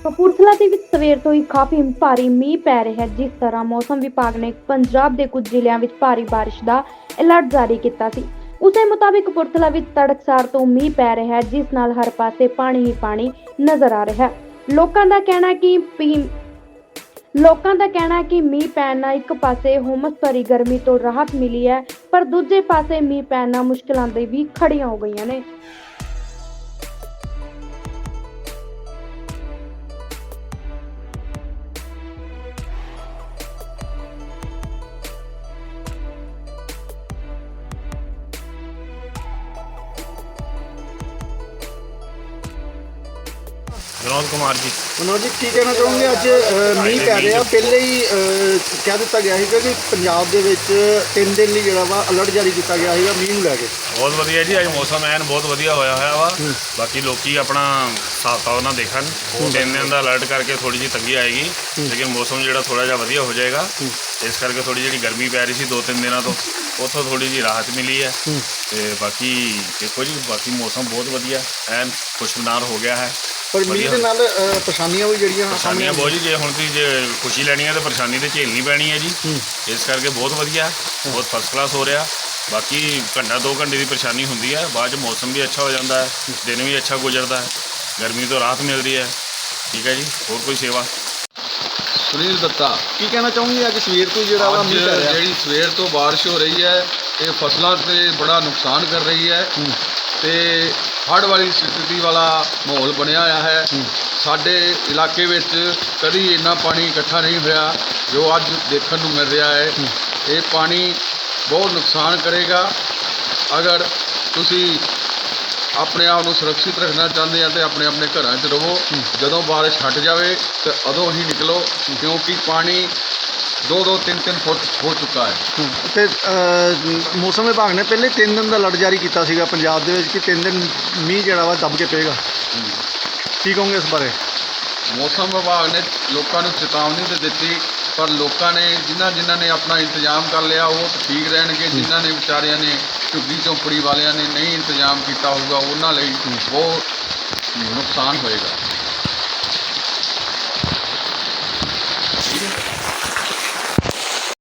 ਦੇ ਵਿੱਚ ਸਵੇਰ ਤੋਂ ਹੀ ਕਾਫੀ ਭਾਰੀ ਮੀਂਹ ਪੈ ਰਿਹਾ ਹੈ, ਜਿਸ ਤਰ੍ਹਾਂ ਮੌਸਮ ਵਿਭਾਗ ਨੇ ਪੰਜਾਬ ਦੇ ਕੁਝ ਜ਼ਿਲ੍ਹਿਆਂ ਵਿੱਚ ਭਾਰੀ ਬਾਰਿਸ਼ ਦਾ ਅਲਰਟ ਜਾਰੀ ਕੀਤਾ ਸੀ। ਉਸੇ ਮੁਤਾਬਿਕ ਕਪੂਰਥਲਾ ਵਿੱਚ ਤੜਕਸਾਰ ਤੋਂ ਮੀਂਹ ਪੈ ਰਿਹਾ ਹੈ, ਜਿਸ ਨਾਲ ਹਰ ਪਾਸੇ ਪਾਣੀ ਹੀ ਪਾਣੀ ਨਜ਼ਰ ਆ ਰਿਹਾ ਹੈ। ਲੋਕਾਂ ਦਾ ਕਹਿਣਾ ਕਿ ਲੋਕਾਂ ਦਾ ਕਹਿਣਾ ਕਿ ਮੀਂਹ ਪੈਣ ਨਾਲ ਇੱਕ ਪਾਸੇ ਹੁਮਸ ਭਰੀ ਗਰਮੀ ਤੋਂ ਰਾਹਤ ਮਿਲੀ ਹੈ, ਪਰ ਦੂਜੇ ਪਾਸੇ ਮੀਂਹ ਪੈਣ ਨਾਲ ਮੁਸ਼ਕਲਾਂ ਦੇ ਵੀ ਖੜੀਆਂ ਹੋ ਗਈਆਂ ਨੇ। ਵਿਨੋਦ ਕੁਮਾਰ ਜੀ। ਮਨੋਜ ਜੀ ਕੀ ਕਹਿਣਾ ਚਾਹੋਗੇ? ਅੱਜ ਅ, ਮੀਂਹ ਪੈ ਰਿਹਾ। ਪਹਿਲੇ ਹੀ ਅ, ਕਹਿ ਦਿੱਤਾ ਗਿਆ ਸੀਗਾ ਕਿ ਪੰਜਾਬ ਦੇ ਵਿੱਚ ਤਿੰਨ ਦਿਨ ਲਈ ਜਿਹੜਾ ਵਾ ਅਲਰਟ ਜਾਰੀ ਕੀਤਾ ਗਿਆ ਸੀਗਾ ਮੀਂਹ ਨੂੰ ਲੈ ਕੇ। ਬਹੁਤ ਵਧੀਆ ਜੀ। ਅੱਜ ਮੌਸਮ ਐਨ ਬਹੁਤ ਵਧੀਆ ਹੋਇਆ ਹੋਇਆ ਵਾ। ਬਾਕੀ ਲੋਕੀ ਆਪਣਾ ਕਿਤਾਬ ਨਾਲ ਦੇਖਣ। ਤਿੰਨ ਦਿਨ ਦਾ ਅਲਰਟ ਕਰਕੇ ਥੋੜੀ ਜਿਹੀ ਤੰਗੀ ਆਏਗੀ। ਲੇਕਿਨ ਮੌਸਮ ਜਿਹੜਾ ਥੋੜਾ ਜਿਹਾ ਵਧੀਆ ਹੋ ਜਾਏਗਾ। ਇਸ ਕਰਕੇ ਥੋੜੀ ਜਿਹੜੀ ਗਰਮੀ ਪੈ ਰਹੀ ਸੀ ਦੋ ਤਿੰਨ ਦਿਨਾਂ ਤੋਂ ਉੱਥੋਂ ਥੋੜੀ ਜਿਹੀ ਰਾਹਤ ਮਿਲੀ ਹੈ। ਤੇ ਬਾਕੀ ਦੇਖੋ ਜੀ ਬਾਕੀ ਮੌਸਮ ਬਹੁਤ ਵਧੀਆ ਐਨ ਖੁਸ਼ਮਨਾਰ ਹੋ ਗਿਆ ਹੈ। ਪਰ ਮੀਂਹ। ਦੇ ਨਾਲ ਪਰੇਸ਼ਾਨੀਆਂ ਵੀ ਜਿਹੜੀਆਂ ਪਰੇਸ਼ਾਨੀਆਂ ਬਹੁਤ ਜੀ ਜੇ ਹੁਣ ਤੁਸੀਂ ਜੇ ਖੁਸ਼ੀ ਲੈਣੀ ਹੈ ਤਾਂ ਪਰੇਸ਼ਾਨੀ ਤੇ ਝੇਲਣੀ ਪੈਣੀ ਹੈ ਜੀ। ਇਸ ਕਰਕੇ ਬਹੁਤ ਵਧੀਆ ਬਹੁਤ ਫਸਟ ਕਲਾਸ ਹੋ ਰਿਹਾ। ਬਾਕੀ ਘੰਟਾ ਦੋ ਘੰਟੇ ਦੀ ਪਰੇਸ਼ਾਨੀ ਹੁੰਦੀ ਹੈ ਬਾਅਦ ਚ ਮੌਸਮ ਵੀ ਅੱਛਾ ਹੋ ਜਾਂਦਾ ਹੈ। ਦਿਨ ਵੀ ਅੱਛਾ ਗੁਜ਼ਰਦਾ ਹੈ ਗਰਮੀ ਤੋਂ ਰਾਹਤ ਮਿਲਦੀ ਹੈ। ਠੀਕ ਹੈ ਜੀ ਹੋਰ ਕੋਈ ਸੇਵਾ? ਸੁਨੀਲ ਦੱਤਾ। ਕੀ ਕਹਿਣਾ ਚਾਹੋਗੇ? ਅੱਜ ਸਵੇਰ ਤੋਂ ਜਿਹੜਾ ਵਾ ਅੱਜ ਮੀਂਹ ਪੈ ਰਿਹਾ। ਜਿਹੜੀ ਸਵੇਰ ਤੋਂ ਬਾਰਿਸ਼ ਹੋ ਰਹੀ ਹੈ ਇਹ ਫਸਲਾਂ ਤੇ ਬੜਾ ਨੁਕਸਾਨ ਕਰ ਰਹੀ ਹੈ। ਤੇ ਹੜ੍ਹ ਵਾਲੀ ਸਥਿਤੀ ਵਾਲਾ ਮਾਹੌਲ ਬਣਿਆ ਹੋਇਆ ਹੈ। ਸਾਡੇ ਇਲਾਕੇ ਵਿੱਚ ਕਦੀ ਇੰਨਾ ਪਾਣੀ ਇਕੱਠਾ ਨਹੀਂ ਹੋਇਆ ਜੋ ਅੱਜ ਦੇਖਣ ਨੂੰ ਮਿਲ ਰਿਹਾ ਹੈ। ਇਹ ਪਾਣੀ ਬਹੁਤ ਨੁਕਸਾਨ ਕਰੇਗਾ। ਅਗਰ ਤੁਸੀਂ ਆਪਣੇ ਆਪ ਨੂੰ ਸੁਰੱਖਿਅਤ ਰੱਖਣਾ ਚਾਹੁੰਦੇ ਆ ਤੇ ਆਪਣੇ ਆਪਣੇ ਘਰਾਂ 'ਚ ਰਹੋ। ਜਦੋਂ ਬਾਰਿਸ਼ ਹਟ ਜਾਵੇ ਤੇ ਉਦੋਂ ਹੀ ਨਿਕਲੋ ਕਿਉਂਕਿ ਪਾਣੀ 2-2 3-3 ਫੁੱਟ ਹੋ ਚੁੱਕਾ ਹੈ। ਤੇ ਮੌਸਮ ਵਿਭਾਗ ਨੇ ਪਹਿਲੇ ਤਿੰਨ ਦਿਨ ਦਾ ਅਲਰਟ ਜਾਰੀ ਕੀਤਾ ਸੀਗਾ ਪੰਜਾਬ ਦੇ ਵਿੱਚ ਕਿ ਤਿੰਨ ਦਿਨ ਮੀਂਹ ਜਿਹੜਾ ਵਾ ਦੱਬ ਕੇ ਪਏਗਾ। ਕੀ ਕਹੋਗੇ ਇਸ ਬਾਰੇ? ਮੌਸਮ ਵਿਭਾਗ ਨੇ ਲੋਕਾਂ ਨੂੰ ਚੇਤਾਵਨੀ ਤੇ ਦਿੱਤੀ ਪਰ ਲੋਕਾਂ ਨੇ ਜਿਨ੍ਹਾਂ ਜਿਨ੍ਹਾਂ ਨੇ ਆਪਣਾ ਇੰਤਜ਼ਾਮ ਕਰ ਲਿਆ ਉਹ ਠੀਕ ਰਹਿਣਗੇ। ਜਿਨ੍ਹਾਂ ਨੇ ਵਿਚਾਰਿਆਂ ਨੇ ਝੁੱਗੀ ਝੌਂਪੜੀ ਵਾਲਿਆਂ ਨੇ ਨਹੀਂ ਇੰਤਜ਼ਾਮ ਕੀਤਾ ਹੋਊਗਾ ਉਹਨਾਂ ਲਈ ਬਹੁਤ ਨੁਕਸਾਨ ਹੋਏਗਾ।